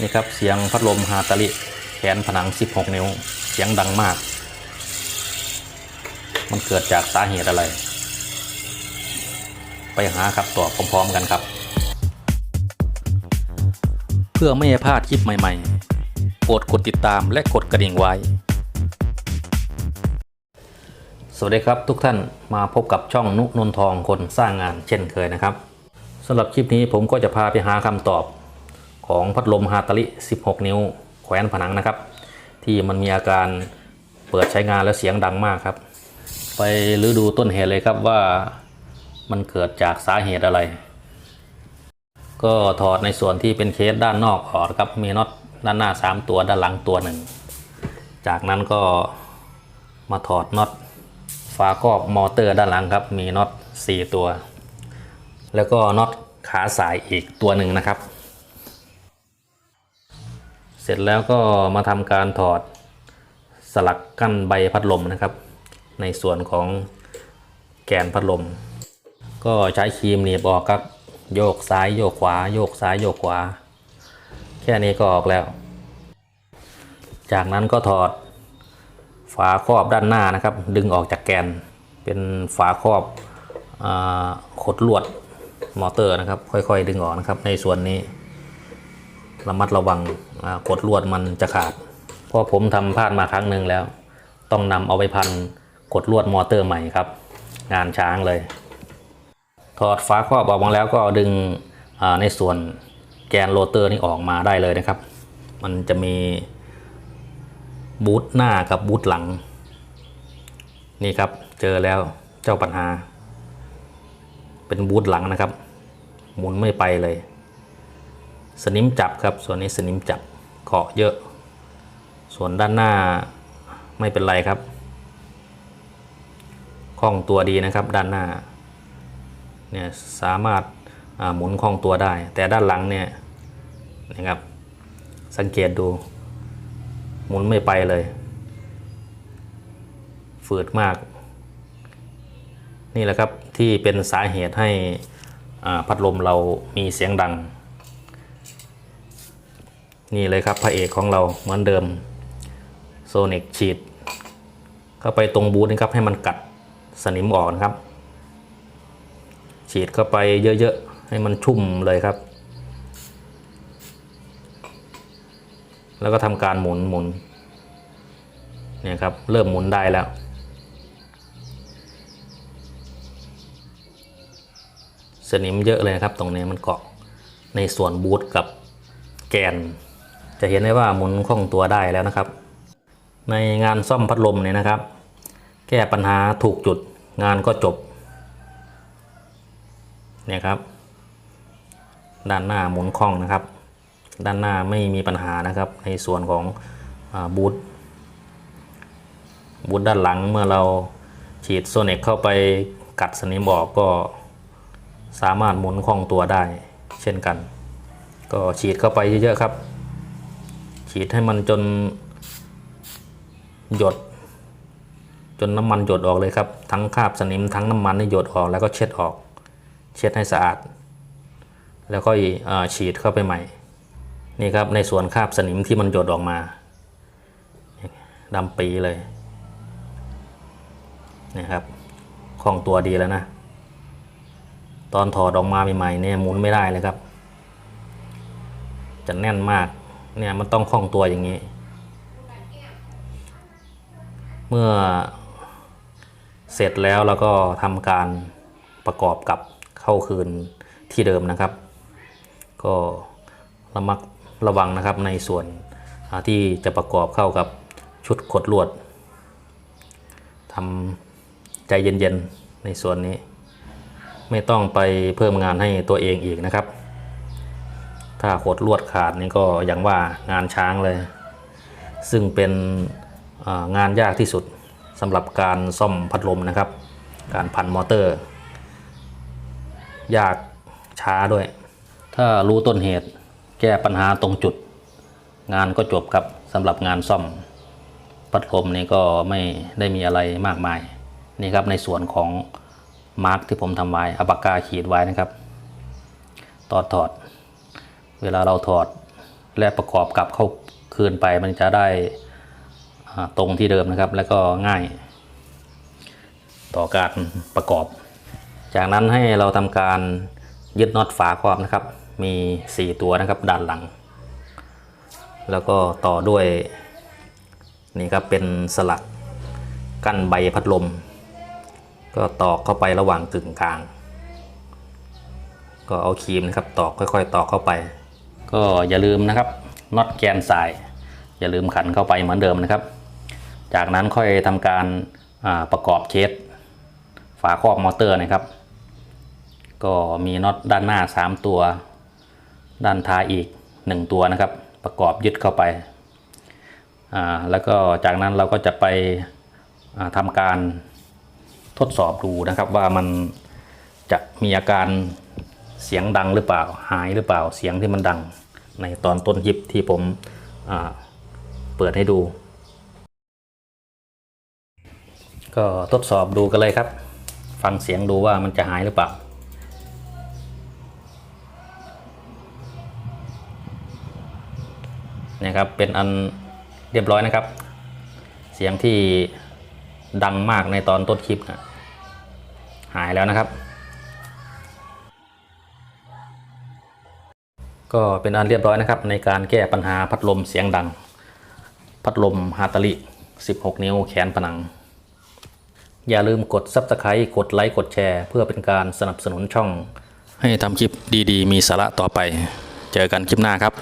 นี่ครับเสียงพัดลมฮาตาลิแขนผนัง 16 นิ้ว เสียงดังมาก มันเกิดจากสาเหตุอะไร ไปหาคำตอบพร้อม ๆ กันครับ เพื่อไม่ให้พลาดคลิปใหม่ ๆ โปรดกดติดตามและกดกระดิ่งไว้ สวัสดีครับทุกท่านมาพบกับช่องนุนนทองคนสร้างงานเช่นเคยนะครับสำหรับคลิปนี้ผมก็จะพาไปหาคำตอบ ของพัดลมฮาตาลิ 16 นิ้ว แขวนผนังนะครับ ที่มันมีอาการเปิดใช้งานแล้วเสียงดังมากครับ ไปรื้อดูต้นเหตุเลยครับว่ามันเกิดจากสาเหตุอะไร ก็ถอดในส่วนที่เป็นเคสด้านนอกออกครับมีน็อตด้านหน้า 3 ตัวด้านหลังตัวหนึ่งจากนั้นก็มาถอดน็อตฝาครอบมอเตอร์ด้านหลังครับ มีน็อต4 ตัว แล้วก็น็อตขาสายอีกตัวหนึ่งนะครับ เสร็จแล้วก็มาทำการถอดสลักกั้นใบพัดลมนะครับ ในส่วนของแกนพัดลม ก็ใช้ครีมหนีบออกครับโยกซ้ายโยกขวา โยกซ้ายโยกขวา แค่นี้ก็ออกแล้ว จากนั้นก็ถอดฝาครอบด้านหน้านะครับ ดึงออกจากแกนเป็นฝาครอบอขดลวดมอเตอร์นะครับ ค่อยๆ ดึงออกนะครับในส่วนนี้ ระมัดระวังกดลวดมันจะขาด เพราะผมทำพลาดมาครั้งหนึ่งแล้ว ต้องนำเอาไปพันกดลวดมอเตอร์ใหม่ครับ งานช้างเลย ถอดฝาครอบออกมาแล้วก็ดึงในส่วนแกนโรเตอร์นี่ออกมาได้เลยนะครับ มันจะมีบูทหน้ากับบูทหลัง นี่ครับเจอแล้วเจ้าปัญหา เป็นบูทหลังนะครับ หมุนไม่ไปเลย สนิมจับครับ ส่วนนี้สนิมจับเกาะเยอะ ส่วนด้านหน้าไม่เป็นไรครับคล่องตัวดีนะครับด้านหน้าเนี่ยสามารถหมุนคล่องตัวได้ แต่ด้านหลังเนี่ยนะครับสังเกตดูหมุนไม่ไปเลย ฝืดมาก นี่แหละครับที่เป็นสาเหตุให้พัดลมเรามีเสียงดัง นี่เลยครับพระเอกของเราเหมือนเดิมโซนิกฉีดเข้าไปตรงบูธนะครับให้มันกัดสนิมออกนะครับ ฉีดเข้าไปเยอะๆ ให้มันชุ่มเลยครับ แล้วก็ทำการหมุนหมุนเนี่ยครับเริ่มหมุนได้แล้วสนิมเยอะเลยนะครับ ตรงนี้มันเกาะในส่วนบูทกับแกน จะเห็นได้ว่าหมุนคล่องตัวได้แล้วนะครับ ในงานซ่อมพัดลมเนี่ยนะครับ แก้ปัญหาถูกจุดงานก็จบเนี่ยครับ ด้านหน้าหมุนคล่องนะครับ ด้านหน้าไม่มีปัญหานะครับ ในส่วนของอบูทบูทด้านหลังเมื่อเราฉีดโซเน็กเข้าไปกัดสนิมออกก็สามารถหมุนคล่องตัวได้เช่นกัน ก็ฉีดเข้าไปเยอะๆครับ ฉีดให้มันจนหยด จนน้ำมันหยดออกเลยครับ ทั้งคราบสนิมทั้งน้ำมันนี่หยดออกแล้วก็เช็ดออก เช็ดให้สะอาด แล้วก็อ่าฉีดเข้าไปใหม่ นี่ครับในส่วนคราบสนิมที่มันหยดออกมาดำปีเลยนี่ครับคล่องตัวดีแล้วนะ ตอนถอดออกมาใหม่ๆเนี่ยหมุนไม่ได้เลยครับ จะแน่นมาก เนี่ยมันต้องคล่องตัวอย่างนี้ เมื่อเสร็จแล้วเราก็ทำการประกอบกับเข้าคืนที่เดิมนะครับ ก็ระมัดระวังนะครับในส่วนที่จะประกอบเข้ากับชุดขดลวดทำใจเย็นๆในส่วนนี้ ไม่ต้องไปเพิ่มงานให้ตัวเองอีกนะครับ ถ้าขดลวดขาดนี่ก็อย่างว่างานช้างเลย ซึ่งเป็นงานยากที่สุดสำหรับการซ่อมพัดลมนะครับ การพันมอเตอร์ ยากช้าด้วย ถ้ารู้ต้นเหตุแก้ปัญหาตรงจุด งานก็จบครับสำหรับงานซ่อม พัดลมนี่ก็ไม่ได้มีอะไรมากมาย นี่ครับในส่วนของมาร์กที่ผมทำไว้อปากกาขีดไว้นะครับ ตอนถอด เวลาเราถอดและประกอบกลับเข้าคืนไปมันจะได้ตรงที่เดิมนะครับ แล้วก็ง่าย ต่อการประกอบ จากนั้นให้เราทำการยึดน็อตฝาครอบนะครับ มี 4 ตัวนะครับด้านหลัง แล้วก็ต่อด้วยนี่ครับเป็นสลักกั้นใบพัดลม ก็ตอกเข้าไประหว่างกึ่งกลาง ก็เอาครีมนะครับตอกค่อย ๆ ตอกเข้าไป ก็อย่าลืมนะครับน็อตแกนสาย อย่าลืมขันเข้าไปเหมือนเดิมนะครับ จากนั้นค่อยทำการประกอบเคสฝาครอบมอเตอร์นะครับ ก็มีน็อตด้านหน้า 3 ตัว ด้านท้ายอีก 1 ตัวนะครับ ประกอบยึดเข้าไป แล้วก็จากนั้นเราก็จะไปอ่าทำการทดสอบดูนะครับว่ามันจะมีอาการ เสียงดังหรือเปล่า หายหรือเปล่า เสียงที่มันดัง ในตอนต้นคลิปที่ผมเปิดให้ดู ก็ทดสอบดูกันเลยครับ ฟังเสียงดูว่ามันจะหายหรือเปล่าเนี่ยครับเป็นอันเรียบร้อยนะครับ เสียงที่ดังมากในตอนต้นคลิปนะหายแล้วนะครับ ก็เป็นอันเรียบร้อยนะครับ ในการแก้ปัญหาพัดลมเสียงดัง พัดลมฮาตาลิ 16 นิ้วแขนผนัง อย่าลืมกด Subscribe กดไลค์กดแชร์ เพื่อเป็นการสนับสนุนช่อง ให้ทำคลิปดีๆ มีสาระต่อไป เจอกันคลิปหน้าครับ